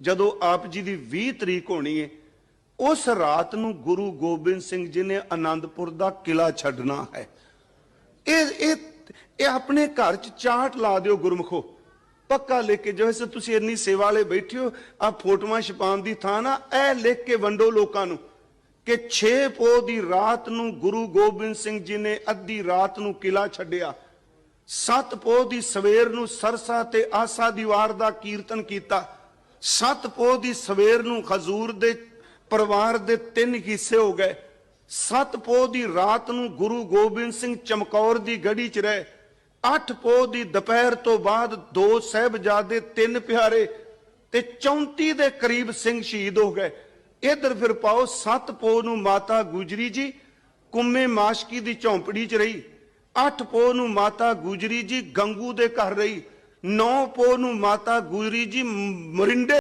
ਜਦੋਂ ਆਪ ਜੀ ਦੀ 20 ਤਰੀਕ ਹੋਣੀ ਹੈ ਉਸ ਰਾਤ ਨੂੰ ਗੁਰੂ ਗੋਬਿੰਦ ਸਿੰਘ ਜੀ ਨੇ ਆਨੰਦਪੁਰ ਦਾ ਕਿਲਾ ਛੱਡਣਾ ਹੈ। ਇਹ ਇਹ ਇਹ ਆਪਣੇ ਘਰ ਚ ਚਾਟ ਲਾ ਦਿਓ ਗੁਰਮਖੋ। ਪੱਕਾ ਲਿਖ ਕੇ ਜਿਵੇਂ ਤੁਸੀਂ ਇੰਨੀ ਸੇਵਾ ਵਾਲੇ ਬੈਠੇ ਹੋ, ਆ ਫੋਟੋਆਂ ਛਪਾਉਣ ਦੀ ਥਾਂ ਨਾ ਇਹ ਲਿਖ ਕੇ ਵੰਡੋ ਲੋਕਾਂ ਨੂੰ ਕਿ 6 ਪੋ ਦੀ ਰਾਤ ਨੂੰ ਗੁਰੂ ਗੋਬਿੰਦ ਸਿੰਘ ਜੀ ਨੇ ਅੱਧੀ ਰਾਤ ਨੂੰ ਕਿਲਾ ਛੱਡਿਆ। ਸੱਤ ਪੋ ਦੀ ਸਵੇਰ ਨੂੰ ਸਰਸਾ ਤੇ ਆਸਾ ਦੀਵਾਰ ਦਾ ਕੀਰਤਨ ਕੀਤਾ। ਸੱਤ ਪੋ ਦੀ ਸਵੇਰ ਨੂੰ ਖਜ਼ੂਰ ਦੇ ਪਰਿਵਾਰ ਦੇ ਤਿੰਨ ਹਿੱਸੇ ਹੋ ਗਏ। ਸੱਤ ਪੋ ਦੀ ਰਾਤ ਨੂੰ ਗੁਰੂ ਗੋਬਿੰਦ ਸਿੰਘ ਚਮਕੌਰ ਦੀ ਗੜੀ 'ਚ ਰਹੇ। ਅੱਠ ਪੋ ਦੀ ਦੁਪਹਿਰ ਤੋਂ ਬਾਅਦ ਦੋ ਸਹਿਬਜ਼ਾਦੇ, ਤਿੰਨ ਪਿਆਰੇ ਤੇ 34 ਦੇ ਕਰੀਬ ਸਿੰਘ ਸ਼ਹੀਦ ਹੋ ਗਏ। ਇਧਰ ਫਿਰ ਪਾਓ ਸੱਤ ਪੋ ਨੂੰ ਮਾਤਾ ਗੁਜਰੀ ਜੀ, ਕੁੰਮੇ ਮਾਸ਼ਕੀ ਦੀ ਝੌਂਪੜੀ 'ਚ ਰਹੀ। ਅੱਠ ਪੋ ਨੂੰ ਮਾਤਾ ਗੁਜਰੀ ਜੀ ਗੰਗੂ ਦੇ ਘਰ ਰਹੀ। ਨੌ ਪੋ ਨੂੰ ਮਾਤਾ ਗੁਜਰੀ ਜੀ ਮ- ਮਰਿੰਡੇ